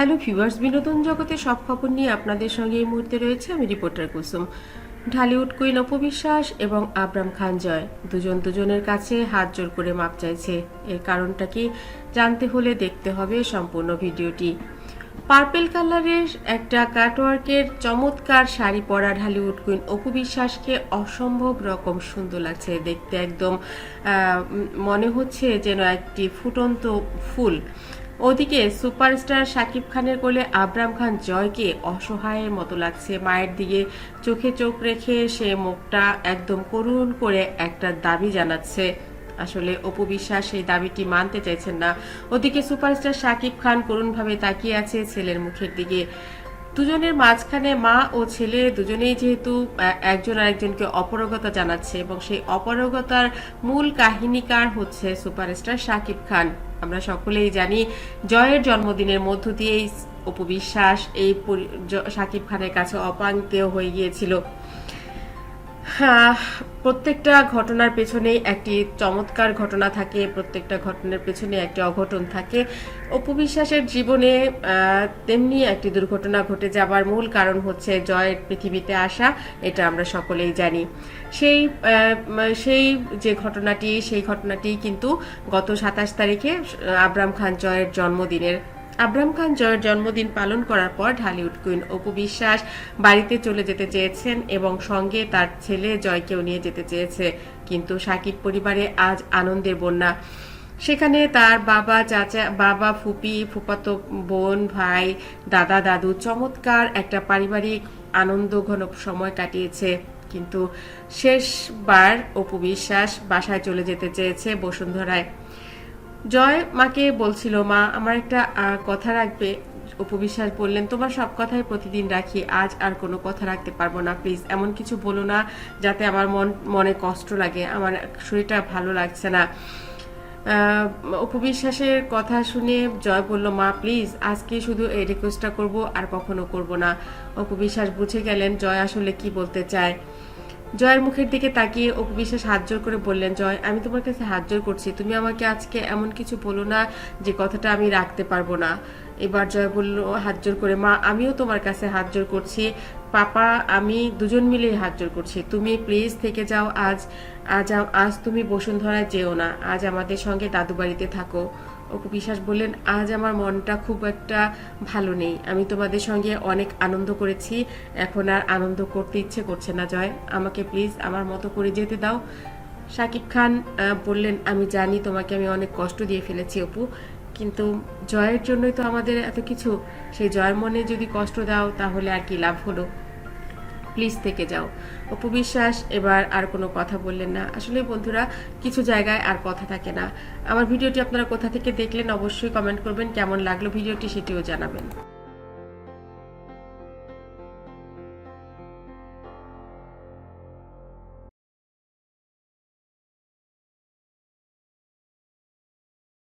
Hello viewers বিনোদন জগতে সব খবর নিয়ে আপনাদের সঙ্গে এই মুহূর্তে রয়েছে আমি রিপোর্টার কুসুম। ঢালিউড কুইন অপবিশ্বাস এবং আবরাম খান জয়। দুজন দুজনের কাছে হাত জোর করে মাপ চাইছে। এর কারণটা কি জানতে হলে দেখতে হবে সম্পূর্ণ ভিডিওটি। পার্পেল কালারের একটা কাটওয়ার্কের চমৎকার শাড়ি পরা ঢালিউড কুইন অপু বিশ্বাসকে অসম্ভব রকম সুন্দর লাগছে। দেখতে একদম মনে হচ্ছে যেন একটি ফুটন্ত ফুল। ওদিকে সুপারস্টার শাকিব খানের কোলে আবরাম খান জয়কে অসহায়ের মতো লাগছে। মায়ের দিকে চোখে চোখ রেখে সে মুখটা একদম করুণ করে একটা দাবি জানাচ্ছে। আসলে অপু বিশ্বাস সেই দাবিটি মানতে চাইছেন না। ওদিকে সুপারস্টার শাকিব খান করুণভাবে তাকিয়ে আছে ছেলের মুখের দিকে। দুজনের মাঝখানে মা ও ছেলে দুজনেই যেহেতু একজন আরেকজনকে অপরগতা জানাচ্ছে এবং সেই অপরগতার মূল কাহিনীকার হচ্ছে সুপারস্টার শাকিব খান। আমরা সকলেই জানি জয়ের জন্মদিনের মধ্য দিয়েই অপবিশ্বাস এই শাকিব খানের কাছে অপাঙ্কেয় হয়ে গিয়েছিল। প্রত্যেকটা ঘটনার পেছনেই একটি চমৎকার ঘটনা থাকে, প্রত্যেকটা ঘটনার পেছনে একটি অঘটন থাকে। অপু বিশ্বাসের জীবনে তেমনি একটি দুর্ঘটনা ঘটে যাবার মূল কারণ হচ্ছে জয়ের পৃথিবীতে আসা, এটা আমরা সকলেই জানি। সেই সেই যে ঘটনাটি, সেই ঘটনাটি কিন্তু গত সাতাশ তারিখে আবরাম খান জয়ের জন্মদিনের আবরাম খান জয়ের জন্মদিন পালন করার পর ঢালিউড কুইন অপু বিশ্বাস বাড়িতে চলে যেতে চেয়েছেন এবং সঙ্গে তার ছেলে জয়কেও নিয়ে যেতে চেয়েছে। কিন্তু সাকিব পরিবারে আজ আনন্দের বন্যা। সেখানে তার বাবা, চাচা, বাবা, ফুপি ফুপাতো বোন, ভাই, দাদা, দাদু চমৎকার একটা পারিবারিক আনন্দ ঘন সময় কাটিয়েছে। কিন্তু শেষবার অপু বিশ্বাস বাসায় চলে যেতে চেয়েছে বসুন্ধরায়। জয় মাকে বলছিল, মা, আমার একটা কথা রাখবে। উপবিশ্বাস বললেন, তোমার সব কথাই প্রতিদিন রাখি, আজ আর কোনো কথা রাখতে পারব না, প্লিজ। এমন কিছু বলো না, যাতে আমার মন, মনে কষ্ট লাগে। আমার শরীরটা ভালো লাগছে না। উপবিশ্বাসের কথা শুনে জয় বলল, মা, প্লিজ, আজকে শুধু এই রিকোয়েস্টটা করব, আর কখনো করব না। উপবিশ্বাস বুঝে গেলেন, জয় আসলে কি বলতে চায়। জয়ের মুখের দিকে তাকিয়ে অপু বিশ্বাস হাত জোর করে বললেন, জয়, আমি তোমার কাছে হাত জোর করছি। তুমি আমাকে আজকে এমন কিছু বলো না যে কথাটা আমি রাখতে পারব না। এবার জয় বলল, হাত জোর করে, মা, আমিও তোমার কাছে হাত জোর করছি। পাপা, আমি দুজন মিলেই হাত জোর করছি। তুমি প্লিজ থেকে যাও, আজ আজ আজ তুমি বসুন্ধরায় যেও না। আজ আমাদের সঙ্গে দাদু বাড়িতে থাকো। অপু বিশ্বাস বললেন, আজ আমার মনটা খুব একটা ভালো নেই। আমি তোমাদের সঙ্গে অনেক আনন্দ করেছি। এখন আর আনন্দ করতে ইচ্ছে করছে না, জয়। আমাকে প্লিজ আমার মতো করে যেতে দাও। শাকিব খান বললেন, আমি জানি তোমাকে আমি অনেক কষ্ট দিয়ে ফেলেছি অপু, কিন্তু জয়ের জন্যই তো আমাদের এত কিছু। সেই জয়ের মনে যদি কষ্ট দাও, তাহলে আর কি লাভ হলো? প্লিজ থেকে যাও। অপু বিশ্বাস, এবার আর কোনো কথা বললেন না। আসলে বন্ধুরা, কিছু জায়গায় আর কথা থাকে না। আমার ভিডিওটি আপনারা কোথা থেকে দেখলেন অবশ্যই কমেন্ট করবেন। কেমন লাগল ভিডিওটি সেটিও জানাবেন।